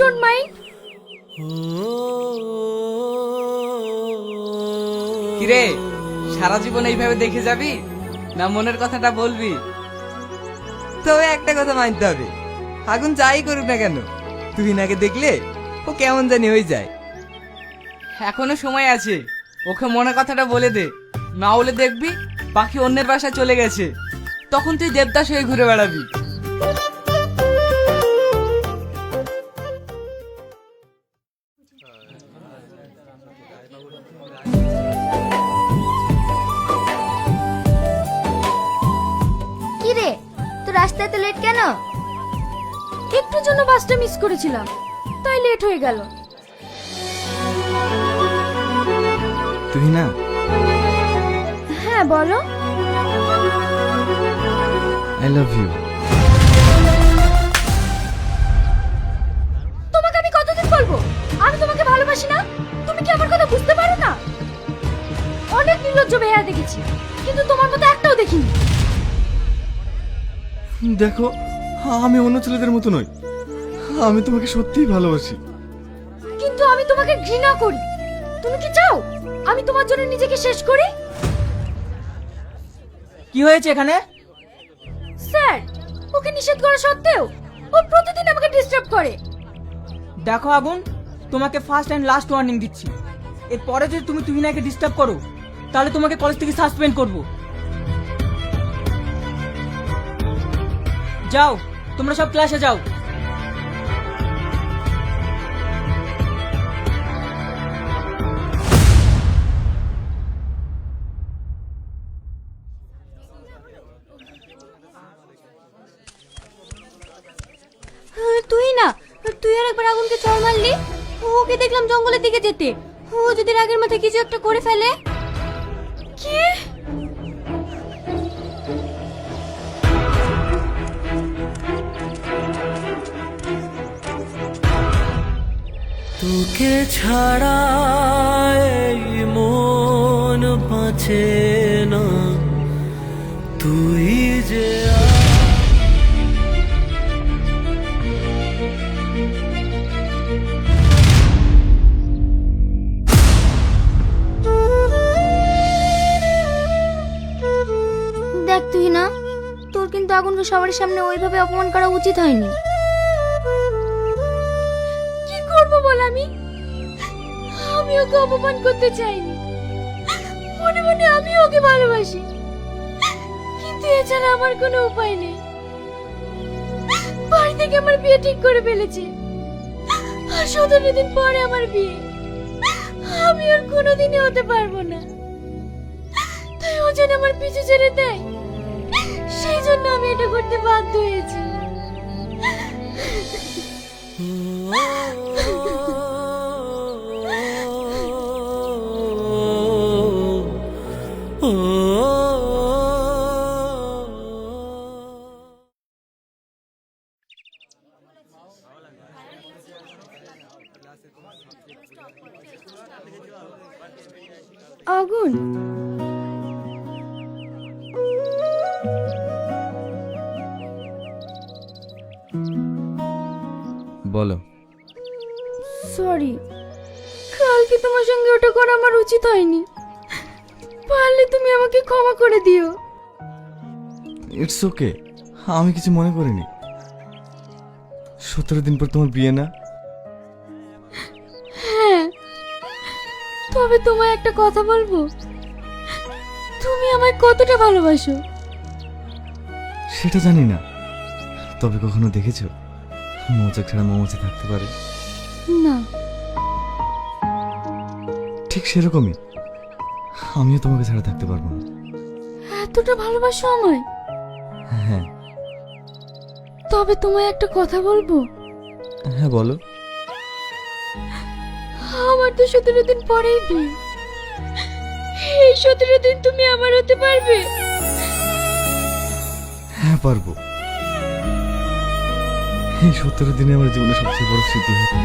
don't mind. কিরে, সারা জীবন এইভাবে দেখে যাবি? না মনের কথাটা বলবি? তবে একটা কথা মানতে হবে। ফাগুন যাই করুক না কেন, তুই নাকে দেখলে ও কেমন জানি হয়ে যায়। এখনও সময় আছে, ওকে মনের কথাটা বলে দে। না হলে দেখবি পাখি অন্যের বাসায় চলে গেছে। তখন তুই দেবদাস হয়ে ঘুরে বেড়াবি। রাস্তায় এত লেট কেন? একটুর জন্য বাসটা মিস করেছিলাম তাই লেট হয়ে গেল। তুই না? হ্যাঁ বলো। আই লাভ ইউ তোমাকে আমি কতদিন বলব? আমি তোমাকে ভালোবাসি না? তুমি কি আমার কথা বুঝতে পারো না? অনেক নির্লজ্জ বেহায়া দেখেছি কিন্তু তোমার মতো দেখো আমি অন্য ছেলেদের মতো নই। আমি তোমাকে সত্যিই ভালোবাসি। কিন্তু আমি তোমাকে ঘৃণা করি। তুমি কি চাও? আমি তোমার জন্য নিজেকে শেষ করি? কি হয়েছে এখানে? স্যার ওকে নিষেধ করা সত্ত্বেও ও প্রতিদিন আমাকে ডিস্টার্ব করে। দেখো আগুন তোমাকে ফার্স্ট অ্যান্ড লাস্ট ওয়ার্নিং দিচ্ছি। এরপরে যদি তুমি তুহিনাকে ডিস্টার্ব করো তাহলে তোমাকে কলেজ থেকে সাসপেন্ড করব। যাও, তোমরা সব ক্লাসে যাও। তুই না, তুই আর একবার আগুনকে চড় মারলি? ওকে দেখলাম জঙ্গলের দিকে যেতে। ও যদি রাগের মাথায় কিছু একটা করে ফেলে? কি? তোকে ছাড়া মন বাঁচে না। তুই যে দেখ তুই না তোর কিন্তু আগুনকে সবার সামনে ওইভাবে অপমান করা উচিত হয়নি। ওকে অপমান করতে চাইনি। মনে মনে আমি ওকে ভালোবাসি। কিন্তু এছাড়া আমার কোনো উপায় নেই। বাড়ি থেকে আমার বিয়ে ঠিক করে ফেলেছে। আর সতেরো দিন পরে আমার বিয়ে। আমি আর কোনোদিনই হতে পারব না। তাই ও যেন আমার পিছু ছেড়ে দেয়, সেই জন্য আমি এটা করতে বাধ্য হয়েছি। আগুন। বলো। সরি কালকে তোমার সঙ্গে ওটা করা আমার উচিত হয়নি। পারলে তুমি আমাকে ক্ষমা করে দিও। ইটস ওকে আমি কিছু মনে করিনি। সতেরো দিন পর তোমার বিয়ে না? তবে তোমায় একটা কথা বলব? তুমি আমায় কতটা ভালোবাসো? সেটা জানি না। তবে কখনো দেখেছ? মৌচাক ছাড়া মৌমাছি থাকতে পারে। না। ঠিক সেরকমই। আমিও তোমাকে ছাড়া থাকতে পারব না। এতটা ভালোবাসো আমায়? হ্যাঁ। তবে তোমায় একটা কথা বলব? হ্যাঁ বলো। তো সতেরো দিন পরেই বিয়ে। এই সতেরো দিন তুমি আমার হতে পারবে? হ্যাঁ পারব। এই সতেরো দিনে আমার জীবনে সবচেয়ে বড় স্মৃতি হবে।